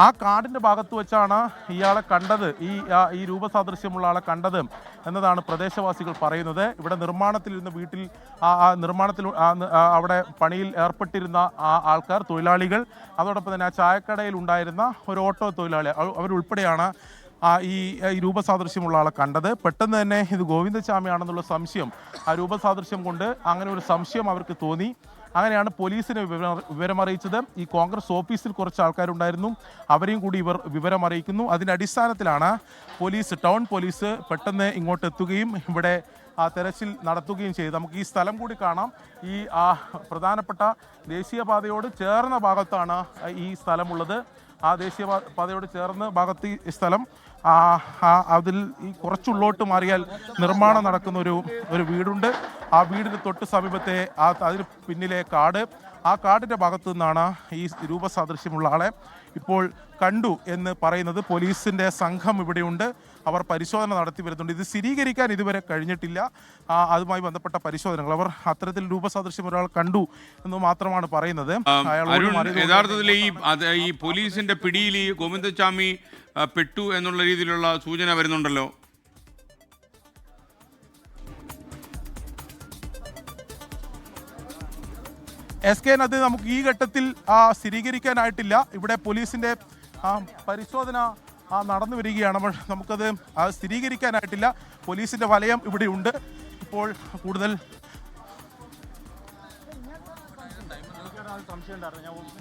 ആ കാടിന്റെ ഭാഗത്ത് വെച്ചാണ് ഇയാളെ കണ്ടത്. ഈ ഈ രൂപസാദൃശ്യമുള്ള ആളെ കണ്ടത് എന്നതാണ് പ്രദേശവാസികൾ പറയുന്നത്. ഇവിടെ നിർമ്മാണത്തിലിരുന്ന വീട്ടിൽ ആ നിർമ്മാണത്തിൽ അവിടെ പണിയിൽ ഏർപ്പെട്ടിരുന്ന ആ ആൾക്കാർ തൊഴിലാളികൾ അതോടൊപ്പം തന്നെ ആ ചായക്കടയിൽ ഉണ്ടായിരുന്ന ഒരു ഓട്ടോ തൊഴിലാളി അവ- അവരുൾപ്പെടെയാണ് ഈ രൂപസാദൃശ്യമുള്ള ആളെ കണ്ടത്. പെട്ടെന്ന് തന്നെ ഇത് ഗോവിന്ദസ്വാമിയാണെന്നുള്ള സംശയം ആ രൂപസാദൃശ്യം കൊണ്ട് അങ്ങനെ ഒരു സംശയം അവർക്ക് തോന്നി. അങ്ങനെയാണ് പോലീസിനെ വിവരം വിവരമറിയിച്ചത്. ഈ കോൺഗ്രസ് ഓഫീസിൽ കുറച്ച് ആൾക്കാരുണ്ടായിരുന്നു. അവരെയും കൂടി ഇവർ വിവരം അറിയിക്കുന്നു അതിന്റെ അടിസ്ഥാനത്തിലാണ് പോലീസ് ടൗൺ പോലീസ് പെട്ടെന്ന് ഇങ്ങോട്ട് എത്തുകയും ഇവിടെ ആ തെരച്ചിൽ നടത്തുകയും ചെയ്തു. നമുക്ക് ഈ സ്ഥലം കൂടി കാണാം. ഈ ആ പ്രധാനപ്പെട്ട ദേശീയപാതയോട് ചേർന്ന ഭാഗത്താണ് ഈ സ്ഥലമുള്ളത്. ആ ദേശീയ പാതയോട് ചേർന്ന് ഭാഗത്ത് ഈ സ്ഥലം. അതിൽ ഈ കുറച്ചുള്ളോട്ട് മാറിയാൽ നിർമ്മാണം നടക്കുന്ന ഒരു ഒരു വീടുണ്ട്. ആ വീടിന് തൊട്ട് സമീപത്തെ ആ അതിന് പിന്നിലെ കാട്. ആ കാടിന്റെ ഭാഗത്തു നിന്നാണ് ഈ രൂപസാദൃശ്യമുള്ള ആളെ. ഇപ്പോൾ കണ്ടു എന്ന് പറയുന്നത് പോലീസിന്റെ സംഘം ഇവിടെയുണ്ട്. അവർ പരിശോധന നടത്തി വരുന്നുണ്ട്. ഇത് സ്ഥിരീകരിക്കാൻ ഇതുവരെ കഴിഞ്ഞിട്ടില്ല. അതുമായി ബന്ധപ്പെട്ട പരിശോധനകൾ. അവർ അത്തരത്തിൽ രൂപസാദൃശ്യം ഒരാൾ കണ്ടു എന്ന് മാത്രമാണ് പറയുന്നത്. യഥാർത്ഥത്തിൽ ഈ ഈ പോലീസിന്റെ പിടിയിൽ ഈ ഗോവിന്ദസ്വാമി പെട്ടു എന്നുള്ള രീതിയിലുള്ള സൂചന വരുന്നുണ്ടല്ലോ. എസ് കെ അത് നമുക്ക് ഈ ഘട്ടത്തിൽ സ്ഥിരീകരിക്കാനായിട്ടില്ല. ഇവിടെ പോലീസിന്റെ ആ, പരിശോധന നടന്നു വരികയാണ്. നമുക്കത് സ്ഥിരീകരിക്കാനായിട്ടില്ല. പോലീസിന്റെ വലയം ഇവിടെയുണ്ട്. ഇപ്പോൾ കൂടുതൽ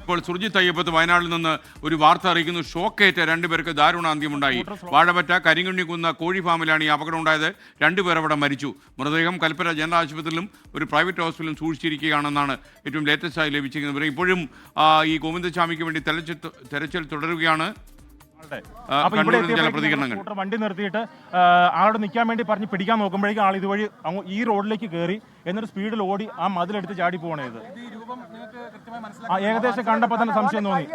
ഇപ്പോൾ സുർജിത് അയ്യപ്പത്ത് വയനാട്ടിൽ നിന്ന് ഒരു വാർത്ത അറിയിക്കുന്നു. ഷോക്കേറ്റ രണ്ടുപേർക്ക് ദാരുണാന്ത്യമുണ്ടായി വാഴപറ്റ കരിങ്കുണ്ണിക്കുന്ന കോഴി ഫാമിലാണ് ഈ അപകടം ഉണ്ടായത് രണ്ടുപേർ അവിടെ മരിച്ചു. മൃതദേഹം കൽപ്പന ജനറൽ ആശുപത്രിയിലും ഒരു പ്രൈവറ്റ് ഹോസ്പിറ്റലിലും സൂക്ഷിച്ചിരിക്കുകയാണെന്നാണ് ഏറ്റവും ലേറ്റസ്റ്റ് ആയി ലഭിച്ചിരിക്കുന്നത്. ഇപ്പോഴും ഈ ഗോവിന്ദസ്വാമിക്ക് വേണ്ടി തെരച്ചിൽ തെരച്ചിൽ തുടരുകയാണ്. സ്കൂട്ടർ വണ്ടി നിർത്തിയിട്ട് ആളോട് നിൽക്കാൻ വേണ്ടി പറഞ്ഞ് പിടിക്കാൻ നോക്കുമ്പോഴേക്കും ആൾ ഇതുവഴി ഈ റോഡിലേക്ക് കയറി എന്നിട്ട് സ്പീഡിൽ ഓടി ആ മതിലെടുത്ത് ചാടി പോകണേ ഇത് ആ, ഏകദേശം കണ്ടപ്പോ തന്നെ സംശയം തോന്നി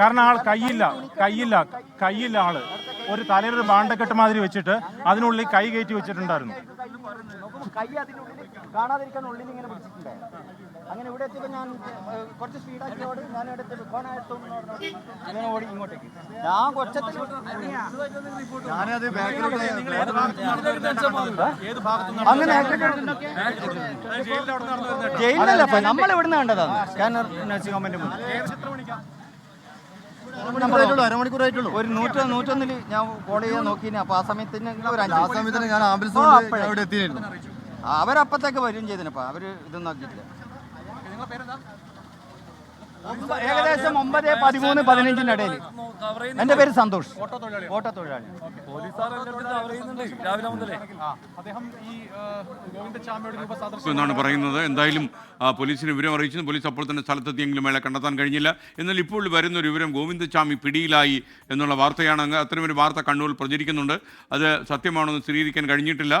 കാരണം ആൾ കൈയില്ല കൈയില്ല കൈയില്ല ആൾ ഒരു തലയിൽ ഒരു ബാണ്ടക്കെട്ട് മാതിരി വെച്ചിട്ട് അതിനുള്ളിൽ കൈ കയറ്റി വെച്ചിട്ടുണ്ടായിരുന്നു ഇവിടെ എത്തിയപ്പോൾ ഞാൻ കുറച്ച് സ്പീഡാക്കിയോട് ഞാൻ എടുത്ത് കോണായിട്ടും അങ്ങനെ ഓടി ഇങ്ങോട്ടേക്ക്. ഞാൻ കൊച്ചത്തിൽ അങ്ങനെ ജയിലിലല്ല നമ്മൾ ഇവിടുന്ന് കണ്ടതാണ് സ്കാനർ നഴ്സിംഗ് ഹോമിന്റെ അരമണിക്കൂറായിട്ടുള്ളൂ ഒരു നൂറ്റ നൂറ്റൊന്നിൽ ഞാൻ കോൾ ചെയ്യാൻ നോക്കിന് അപ്പൊ ആ സമയത്തിന് ഒരു ആ സമയത്തിന് ഞാൻ ആംബുലൻസ് അവരപ്പത്തേക്ക് വരും ചെയ്തിനപ്പാ അവർ ഇതൊന്നും ആക്കിയിട്ടില്ല ഏകദേശം ഒമ്പത് പതിമൂന്ന് പതിനഞ്ചിന്റെ ഇടയിൽ. എന്റെ പേര് സന്തോഷ്. ഓട്ടോ തൊഴിലാളി എന്നാണ് പറയുന്നത്. എന്തായാലും പോലീസിന് വിവരം അറിയിച്ചു പോലീസ് അപ്പോൾ തന്നെ സ്ഥലത്തെത്തിയെങ്കിലും അയാളെ കണ്ടെത്താൻ കഴിഞ്ഞില്ല. എന്നാൽ ഇപ്പോൾ വരുന്ന ഒരു വിവരം ഗോവിന്ദസ്വാമി പിടിയിലായി എന്നുള്ള വാർത്തയാണ്. അത്തരമൊരു വാർത്ത കണ്ണൂരിൽ പ്രചരിക്കുന്നുണ്ട്. അത് സത്യമാണോ എന്ന് സ്ഥിരീകരിക്കാൻ കഴിഞ്ഞിട്ടില്ല.